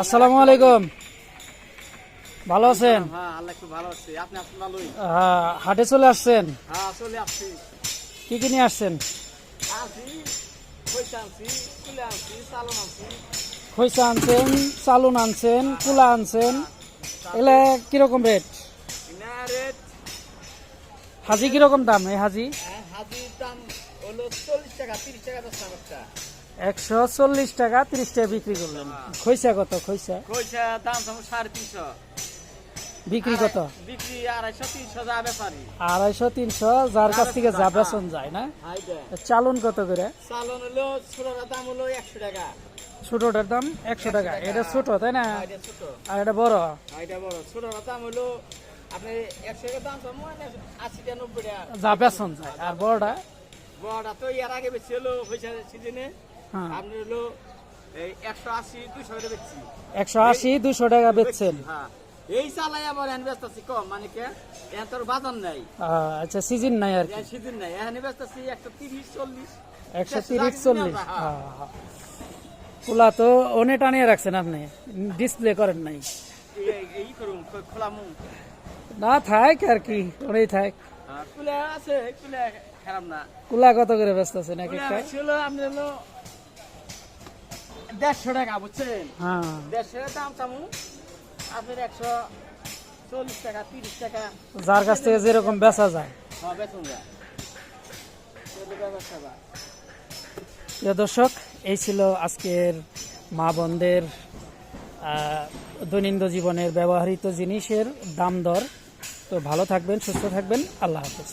আসসালামু আলাইকুম। ভালো আছেন? হ্যাঁ আহ, হাটে চলে আসছেন? হ্যাঁ কি কি নিয়ে আসছেন? খৈসা আনছেন চালুন আনছেন কুলা আনছেন। এগুলা কীরকম রেট? রেট? হাজি কীরকম দাম এই হাজি? হাজির দাম হলো চল্লিশ টাকা তিরিশ টাকা দশ টাকা। একশো চল্লিশ টাকা তিরিশ টাকা বিক্রি করলেন খৈসা কত? খৈসা? কইসা দাম সাড়ে তিনশো। বিক্রি কত? বিক্রি আড়াইশো তিনশো যা ব্যাপারি। আড়াইশো তিনশো যার কাছ থেকে যা বেচন যায় না? চালুন কত করে? চালন হলো ছোটটার দাম হলো একশো টাকা। ছোটটার দাম একশো টাকা। এটা ছোট তাই না? এটা ছোট। আর এটা বড়? এটা বড়। ছোটটার দাম হলো আপনি একশো দাম পাবো আশি টাকা নব্বই টাকা যা বেচন যায়। আর বড়টা? বড়টা তো এর আগে বেশি হলো পয়সা সিজনে হ্যাঁ আপনি হলো একশো আশি দুশো টাকা বেচছি। একশো আশি দুশো টাকা বেচছেন। হ্যাঁ। এই চালাই আবার এখানে ব্যস্ত আছি কম মানে কে? এখন তোর বাজার নাই। আচ্ছা সিজন নাই আর সিজন নাই। এখানে ব্যস্ত আছি একশো তিরিশ চল্লিশ। একশো তিরিশ চল্লিশ কিনে আমরা, হ্যাঁ, হ্যাঁ। কুলা তো অনে টানিয়ে রাখছেন আপনি। ডিসপ্লে করেন নাই। না থাক আর কি থাক। হ্যাঁ, আছে কুলে খারাপ না। কুলা কত করে ব্যস্ত আছেন এক একটা? আপনি হলো দেড়শো টাকা বুঝছেন? হ্যাঁ। দেড়শো দাম চামু। আপনার একশো চল্লিশ টাকা তিরিশ টাকা। যার কাছ থেকে যেরকম বেচা যায়। হ্যাঁ যায় প্রিয় দর্শক এই ছিল আজকের মা বোনদের দৈনন্দিন জীবনের ব্যবহৃত জিনিসের দাম দর। তো ভালো থাকবেন সুস্থ থাকবেন। আল্লাহ হাফেজ।